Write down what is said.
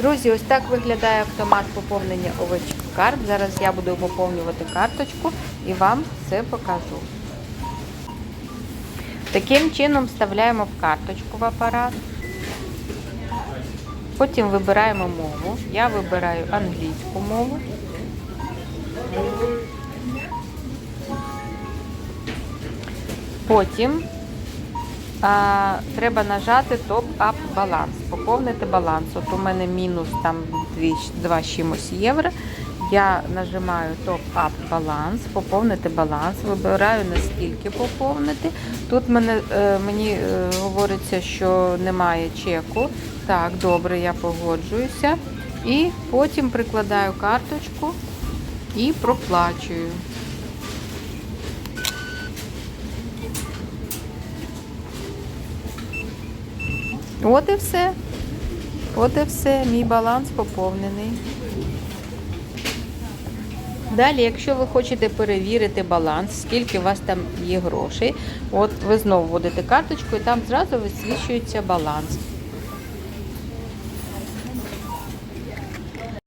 Друзі, ось так виглядає автомат поповнення овочів карт. Зараз я буду поповнювати карточку і вам це покажу. Таким чином вставляємо в карточку в апарат. Потім вибираємо мову. Я вибираю англійську мову. Потім треба нажати топ-ап баланс, поповнити баланс. От у мене мінус там 2, 2 чимось євро. Я нажимаю топ-ап баланс, поповнити баланс, вибираю наскільки поповнити. Тут мене, е, мені е, говориться, що немає чеку. Так, добре, я погоджуюся. І потім прикладаю карточку і проплачую. От і все. От і все. Мій баланс поповнений. Далі, якщо ви хочете перевірити баланс, скільки у вас там є грошей, от ви знову вводите карточку і там зразу висвічується баланс.